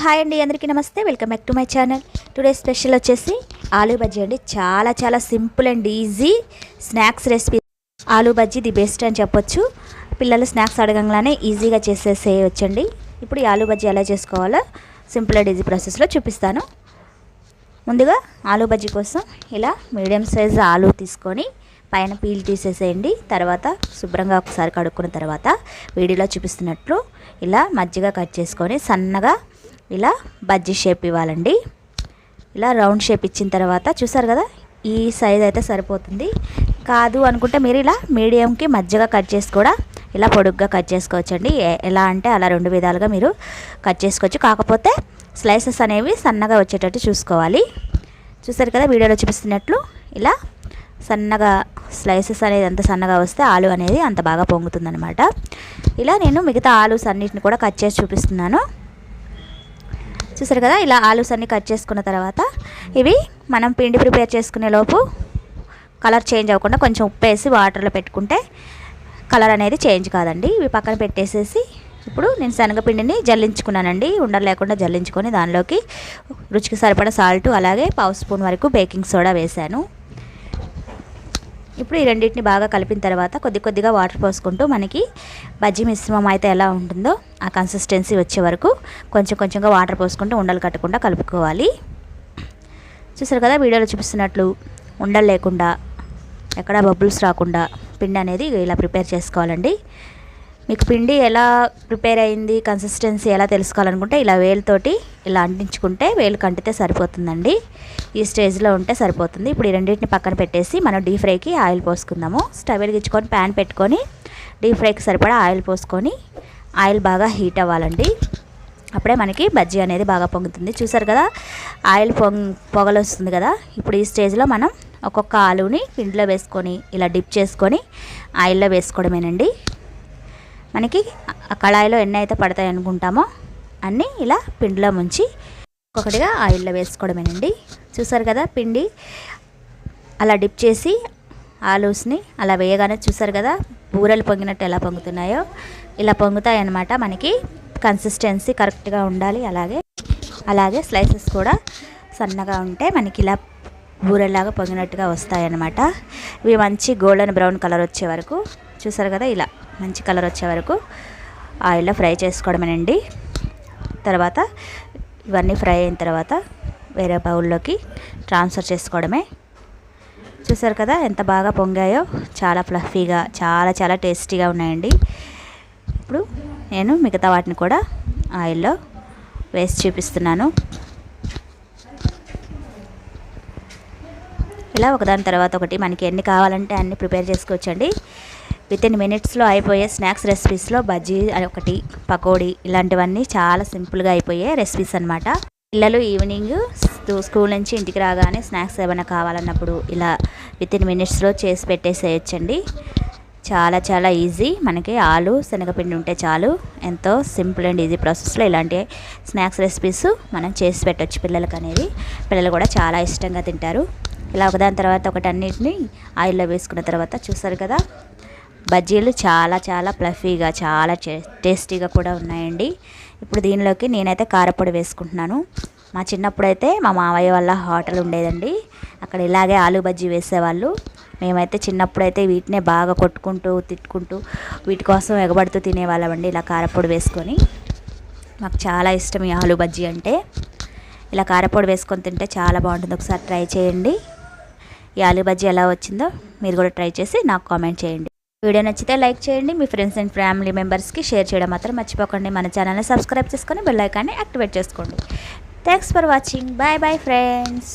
Hi అండి అందరికీ నమస్తే. Welcome back to my channel today special వచ్చేసి ఆలూ బజ్జీ అండి. చాలా చాలా simple and easy snacks recipe. Aloo bajji the best అని చెప్పొచ్చు. పిల్లలు స్నాక్స్ అడగంగానే ఈజీగా చేసేసేయచ్చండి. ఇప్పుడు ఈ ఆలూ బజ్జీ ఎలా చేసుకోవాలో సింపుల్ అండ్ ఈజీ ప్రాసెస్లో చూపిస్తాను. ముందుగా ఆలూ బజ్జీ కోసం ఇలా మీడియం సైజ్ ఆలూ తీసుకొని పైన పీల్ తీసేసేయండి. తర్వాత శుభ్రంగా ఒకసారి కడుక్కున్న తర్వాత వీడియోలో చూపిస్తున్నట్లు ఇలా మజ్జిగ కట్ చేసుకొని సన్నగా ఇలా బజ్జీ షేప్ ఇవ్వాలండి. ఇలా రౌండ్ షేప్ ఇచ్చిన తర్వాత చూసారు కదా ఈ సైజ్ అయితే సరిపోతుంది. కాదు అనుకుంటే మీరు ఇలా మీడియంకి మజ్జిగ కట్ చేసి కూడా ఇలా పొడుగ్గా కట్ చేసుకోవచ్చండి. ఎలా అంటే అలా రెండు విధాలుగా మీరు కట్ చేసుకోవచ్చు. కాకపోతే స్లైసెస్ అనేవి సన్నగా వచ్చేటట్టు చూసుకోవాలి. చూసారు కదా వీడియోలో చూపిస్తున్నట్లు ఇలా సన్నగా స్లైసెస్ అనేది ఎంత సన్నగా వస్తే ఆలు అనేది అంత బాగా పొంగుతుందనమాట ఇలా నేను మిగతా ఆలూస్ అన్నిటిని కూడా కట్ చేసి చూపిస్తున్నాను. చూసారు కదా ఇలా ఆలూస్ అన్ని కట్ చేసుకున్న తర్వాత ఇవి మనం పిండి ప్రిపేర్ చేసుకునే లోపు కలర్ చేంజ్ అవ్వకుండా కొంచెం ఉప్పు వేసి వాటర్లో పెట్టుకుంటే కలర్ అనేది చేంజ్ కాదండి. ఇవి పక్కన పెట్టేసేసి ఇప్పుడు నేను శనగపిండిని జల్లించుకున్నానండి. ఉండలు లేకుండా జల్లించుకొని దానిలోకి రుచికి సరిపడా సాల్ట్ అలాగే పావు స్పూన్ వరకు బేకింగ్ సోడా వేశాను. ఇప్పుడు ఈ రెండింటిని బాగా కలిపిన తర్వాత కొద్ది కొద్దిగా వాటర్ పోసుకుంటూ మనకి బజ్జీ మిశ్రమం అయితే ఎలా ఉంటుందో ఆ కన్సిస్టెన్సీ వచ్చే వరకు కొంచెం కొంచెంగా వాటర్ పోసుకుంటూ ఉండలు కట్టకుండా కలుపుకోవాలి. చూసారు కదా వీడియోలో చూపిస్తున్నట్లు ఉండలు లేకుండా ఎక్కడ బబుల్స్ రాకుండా పిండి అనేది ఇలా ప్రిపేర్ చేసుకోవాలండి. మీకు పిండి ఎలా ప్రిపేర్ అయింది కన్సిస్టెన్సీ ఎలా తెలుసుకోవాలనుకుంటే ఇలా వేలుతోటి ఇలా అంటించుకుంటే వేలు కంటితే సరిపోతుందండి. ఈ స్టేజ్లో ఉంటే సరిపోతుంది. ఇప్పుడు ఈ రెండింటిని పక్కన పెట్టేసి మనం డీప్ ఫ్రైకి ఆయిల్ పోసుకుందాము. స్టవ్ వెలిగించుకొని ప్యాన్ పెట్టుకొని డీప్ ఫ్రైకి సరిపడా ఆయిల్ పోసుకొని ఆయిల్ బాగా హీట్ అవ్వాలండి. అప్పుడే మనకి బజ్జీ అనేది బాగా పొంగుతుంది. చూసారు కదా ఆయిల్ పొంగ్ పొగలు వస్తుంది కదా. ఇప్పుడు ఈ స్టేజ్లో మనం ఒక్కొక్క ఆలుని పిండిలో వేసుకొని ఇలా డిప్ చేసుకొని ఆయిల్లో వేసుకోవడమేనండి. మనకి కళాయిలో ఎన్ని అయితే పడతాయి అనుకుంటామో అన్నీ ఇలా పిండిలో ముంచి ఒక్కొక్కటిగా ఆయిల్లో వేసుకోవడమేనండి. చూసారు కదా పిండి? అలా డిప్ చేసి ఆలూస్ని అలా వేయగానే చూసారు కదా బూరెలు పొంగినట్టు ఎలా పొంగుతున్నాయో? ఇలా పొంగుతాయన్నమాట మనకి. కన్సిస్టెన్సీ కరెక్ట్గా ఉండాలి అలాగే. అలాగే స్లైసెస్ కూడా సన్నగా ఉంటే మనకి ఇలా బూరెలాగా పొంగినట్టుగా వస్తాయన్నమాట. ఇవి మంచి గోల్డెన్ బ్రౌన్ కలర్ వచ్చే వరకు. చూసారు కదా ఇలా. మంచి కలర్ వచ్చే వరకు ఆయిల్లో ఫ్రై చేసుకోవడమేనండి. తర్వాత ఇవన్నీ ఫ్రై అయిన తర్వాత వేరే బౌల్లోకి ట్రాన్స్ఫర్ చేసుకోవడమే. చూసారు కదా ఎంత బాగా పొంగాయో చాలా ఫ్లఫీగా చాలా చాలా టేస్టీగా ఉన్నాయండి. ఇప్పుడు నేను మిగతా వాటిని కూడా ఆయిల్లో వేసి చూపిస్తున్నాను. ఇలా ఒకదాని తర్వాత ఒకటి మనకి ఎన్ని కావాలంటే అన్ని ప్రిపేర్ చేసుకోవచ్చండి. విత్ ఇన్ మినిట్స్లో అయిపోయే స్నాక్స్ రెసిపీస్లో బజ్జీ ఒకటి పకోడీ ఇలాంటివన్నీ చాలా సింపుల్గా అయిపోయే రెసిపీస్ అనమాట పిల్లలు ఈవినింగ్ స్కూల్ నుంచి ఇంటికి రాగానే స్నాక్స్ ఏమైనా కావాలన్నప్పుడు ఇలా విత్ ఇన్ మినిట్స్లో చేసి పెట్టేసేయచ్చండి. చాలా చాలా ఈజీ మనకి ఆలు శనగపిండి ఉంటే చాలు. ఎంతో సింపుల్ అండ్ ఈజీ ప్రాసెస్లో ఇలాంటి స్నాక్స్ రెసిపీస్ మనం చేసి పెట్టవచ్చు పిల్లలకి అనేది. పిల్లలు కూడా చాలా ఇష్టంగా తింటారు. ఇలా ఒకదాని తర్వాత ఒకటి అన్నిటిని ఆయిల్లో వేసుకున్న తర్వాత చూసారు కదా? బజ్జీలు చాలా చాలా ప్లఫీగా చాలా టేస్టీగా కూడా ఉన్నాయండి. ఇప్పుడు దీనిలోకి నేనైతే కారపొడి వేసుకుంటున్నాను. మా చిన్నప్పుడైతే మా మావయ్య వాళ్ళ హోటల్ ఉండేదండి. అక్కడ ఇలాగే ఆలు బజ్జీ వేసేవాళ్ళు. మేమైతే చిన్నప్పుడైతే వీటినే బాగా కొట్టుకుంటూ తిట్టుకుంటూ వీటి కోసం ఎగబడుతూ తినేవాళ్ళమండి ఇలా కారపొడి వేసుకొని. మాకు చాలా ఇష్టం ఈ ఆలు బజ్జీ అంటే. ఇలా కారపొడి వేసుకొని తింటే చాలా బాగుంటుంది. ఒకసారి ట్రై చేయండి. ఈ ఆలు బజ్జీ ఎలా వచ్చిందో మీరు కూడా ట్రై చేసి నాకు కామెంట్ చేయండి. వీడియో నచ్చితే లైక్ చేయండి. మీ ఫ్రెండ్స్ అండ్ ఫ్యామిలీ మెంబర్స్కి షేర్ చేయడం మాత్రం మర్చిపోకండి. మన ఛానల్ని సబ్స్క్రైబ్ చేసుకొని బెల్ ఐకాన్ని యాక్టివేట్ చేసుకోండి. Thanks for watching. Bye bye friends.